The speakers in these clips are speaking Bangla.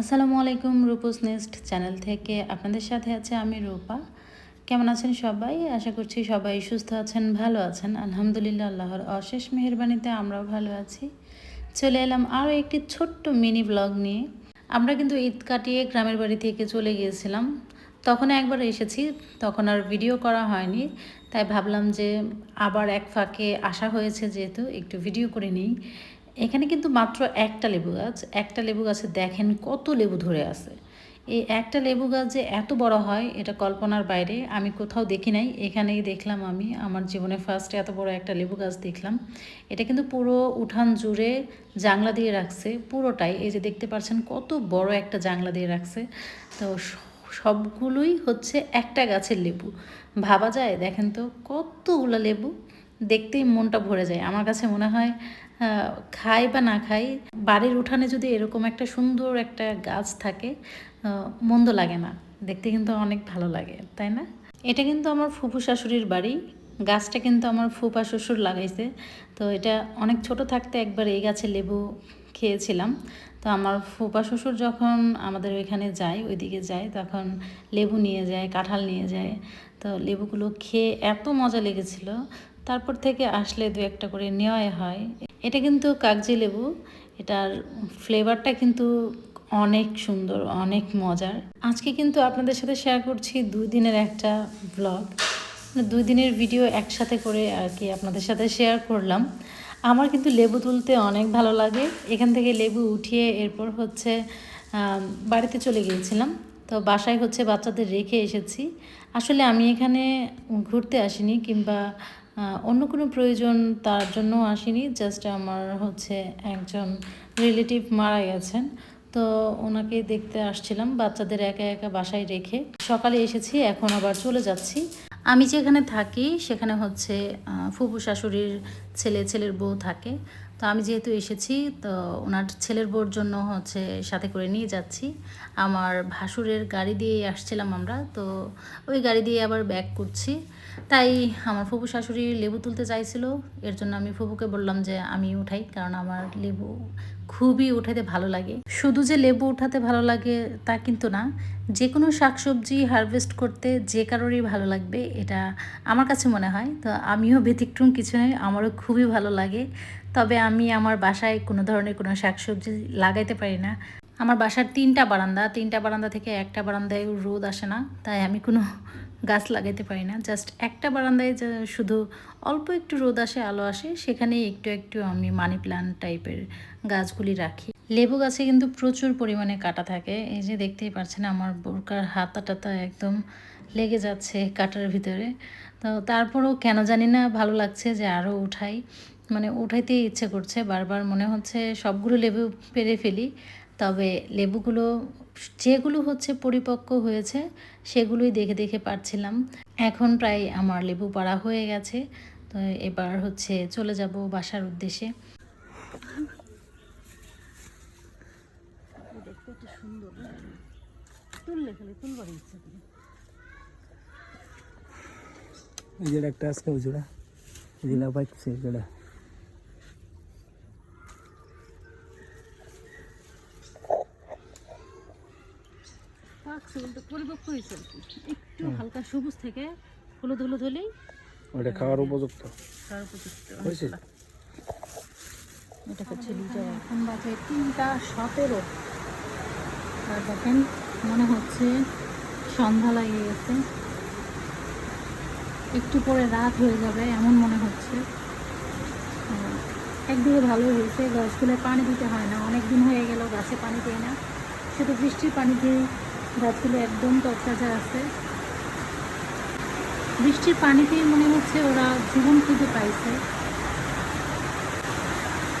আসসালামু আলাইকুম রূপস নেস্ট চ্যানেল থেকে আপনাদের সাথে আছে আমি রূপা। কেমন আছেন সবাই? আশা করছি সবাই সুস্থ আছেন, ভালো আছেন। আলহামদুলিল্লাহ, আল্লাহর অশেষ মেহেরবানিতে আমরাও ভালো আছি। চলে এলাম আরও একটি ছোট্ট মিনি ব্লগ নিয়ে। আমরা কিন্তু ঈদ কাটিয়ে গ্রামের বাড়ি থেকে চলে গিয়েছিলাম। তখন একবার এসেছি, তখন আর ভিডিও করা হয়নি। তাই ভাবলাম যে আবার এক ফাঁকে আসা হয়েছে যেহেতু, একটু ভিডিও করে নিই। এখানে কিন্তু মাত্র একটা লেবু গাছ, একটা লেবু গাছে দেখেন কত লেবু ধরে আছে। এই একটা লেবু গাছ যে এত বড় হয়, এটা কল্পনার বাইরে, আমি কোথাও দেখি নাই, এখানেই দেখলাম আমি, আমার জীবনে ফার্স্ট এত বড় একটা লেবু গাছ দেখলাম। এটা কিন্তু পুরো উঠান জুড়ে জাংলা দিয়ে রাখছে, পুরোটাই, এই যে দেখতে পাচ্ছেন কত বড় একটা জাংলা দিয়ে রাখছে। তো সবগুলোই হচ্ছে একটা গাছের লেবু। ভাবা যায়, দেখেন তো কতগুলো লেবু। দেখতেই মনটা ভরে যায়। আমার কাছে মনে হয় খাই বা না খাই, বাড়ির উঠানে যদি এরকম একটা সুন্দর একটা গাছ থাকে মন্দ লাগে না। দেখতে কিন্তু অনেক ভালো লাগে, তাই না? এটা কিন্তু আমার ফুফু শাশুড়ির বাড়ি। গাছটা কিন্তু আমার ফুফা শ্বশুর লাগাইছে। তো এটা অনেক ছোট থাকতে একবার এই গাছে লেবু খেয়েছিলাম। তো আমার ফুপা শ্বশুর যখন আমাদের ওইখানে যায়, ওইদিকে যায়, তখন লেবু নিয়ে যায়, কাঁঠাল নিয়ে যায়। তো লেবুগুলো খেয়ে এত মজা লেগেছিল। তারপর থেকে আসলে দু একটা করে নেওয়াই হয়। এটা কিন্তু কাগজি লেবু, এটার ফ্লেভারটা কিন্তু অনেক সুন্দর, অনেক মজার। আজকে কিন্তু আপনাদের সাথে শেয়ার করছি দুই দিনের একটা ব্লগ দুই দিনের ভিডিও একসাথে করে আর কি আপনাদের সাথে শেয়ার করলাম। আমার কিন্তু লেবু তুলতে অনেক ভালো লাগে। এখান থেকে লেবু উঠিয়ে এরপর হচ্ছে বাড়িতে চলে গিয়েছিলাম। তো বাসায় হচ্ছে বাচ্চাদের রেখে এসেছি। আসলে আমি এখানে ঘুরতে আসিনি কিংবা অন্য কোনো প্রয়োজন তার জন্য আসিনি জাস্ট আমার হচ্ছে একজন রিলেটিভ মারা গেছেন। তো ওনাকে দেখতে আসছিলাম, বাচ্চাদের একা একা বাসায় রেখে। সকালে এসেছি, এখন আবার চলে যাচ্ছি। আমি যেখানে থাকি, সেখানে হচ্ছে ফুফু শাশুড়ির ছেলে, ছেলের বউ থাকে। তো আমি যেহেতু এসেছি, তো ওনার ছেলের বউর জন্য হচ্ছে সাথে করে নিয়ে যাচ্ছি। আমার ভাসুরের গাড়ি দিয়েই আসছিলাম আমরা, তো ওই গাড়ি দিয়ে আবার ব্যাক করছি। তাই আমার ফুপু শাশুড়ি লেবু তুলতে চাইছিল, এর জন্য আমি ফুপুকে বললাম যে আমি উঠাই, কারণ আমার লেবু খুবই উঠাতে ভালো লাগে। শুধু যে লেবু উঠাতে ভালো লাগে তা কিন্তু না যে কোনো শাকসবজি হারভেস্ট করতে যে কারোরই ভালো লাগবে, এটা আমার কাছে মনে হয়। তো আমিও ব্যতিক্রম কিছু নয়, আমারও খুবই ভালো লাগে। তবে আমি আমার বাসায় কোনো ধরনের কোনো শাকসবজি লাগাইতে পারি না। আমার বাসার তিনটা বারান্দা তিনটা বারান্দা থেকে একটা বারান্দায় রোদ আসে না, তাই আমি কোনো গাছ লাগাইতে পারি না। জাস্ট একটা বারান্দায় শুধু অল্প একটু রোদ আসে, আলো আসে, সেখানেই একটু একটু আমি মানি প্লান্ট টাইপের গাছগুলি রাখি। লেবু গাছে কিন্তু প্রচুর পরিমাণে কাটা থাকে। এই যে দেখতেই পাচ্ছেন আমার বোরকার হাতা টাতা একদম লেগে যাচ্ছে কাটার ভিতরে। তো তারপরেও কেন জানি না, ভালো লাগছে যে আরও উঠাই। মানে উঠাইতেই ইচ্ছে করছে বারবার মনে হচ্ছে সবগুলো লেবু পেরে ফেলি। তবে লেবুগুলো যেগুলো হচ্ছে পরিপক্ক হয়েছে সেগুলোই দেখে দেখে পারছিলাম। এখন প্রায় আমার লেবু পাড়া হয়ে গেছে। তো এবার হচ্ছে চলে যাব বাসার উদ্দেশ্যে। এই যে একটা আজকে ওই জোড়া এই যে এই পরিপক্ক হয়েছে একটু হালকা সবুজ থেকে হলুদ হলুদ হলেই ওটা খাওয়ার উপযুক্ত। তার উপযুক্ত। হয়েছে? এটা হচ্ছে লিটার এখন বাজে তিনটা সতেরো। আর দেখেন মনে হচ্ছে সন্ধ্যা লাগিয়ে গেছে। একটু পরে রাত হয়ে যাবে এমন মনে হচ্ছে। একদিকে ভালো হয়েছে গাছগুলো পানি দিতে হয় না। অনেক দিন হয়ে গেল গাছে পানি দেয় না। শুধু বৃষ্টির পানি দিয়ে গাছগুলো একদম তরতাজা আছে। বৃষ্টির পানিতেই মনে হচ্ছে ওরা জীবন খুঁজে পাইছে।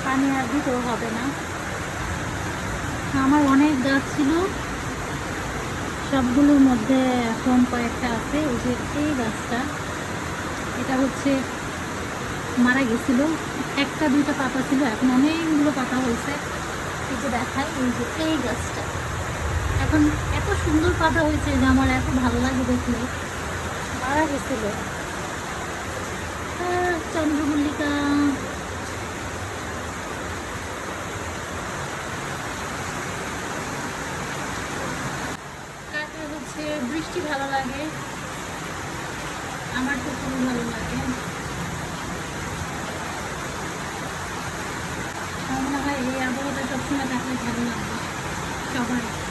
পানি আর দিতেও হবে না। আমার অনেক গাছ ছিল, সবগুলোর মধ্যে এখন কয়েকটা আছে ওই যে এই গাছটা। এটা হচ্ছে, মারা গেছিল। একটা দুইটা পাতা ছিল, এখন অনেকগুলো পাতা হয়েছে। এই যে দেখায় এই যে এই গাছটা। এখন এত সুন্দর পাতা হয়েছে যে আমার এত ভালো লাগে দেখলে। মারা গেছিল। চন্দ্রমল্লিকা। বৃষ্টি ভালো লাগে। আমার তো খুবই ভালো লাগে। আমার মনে হয় এই আবহাওয়াটা সবসময় থাকলে ভালো লাগবে সবার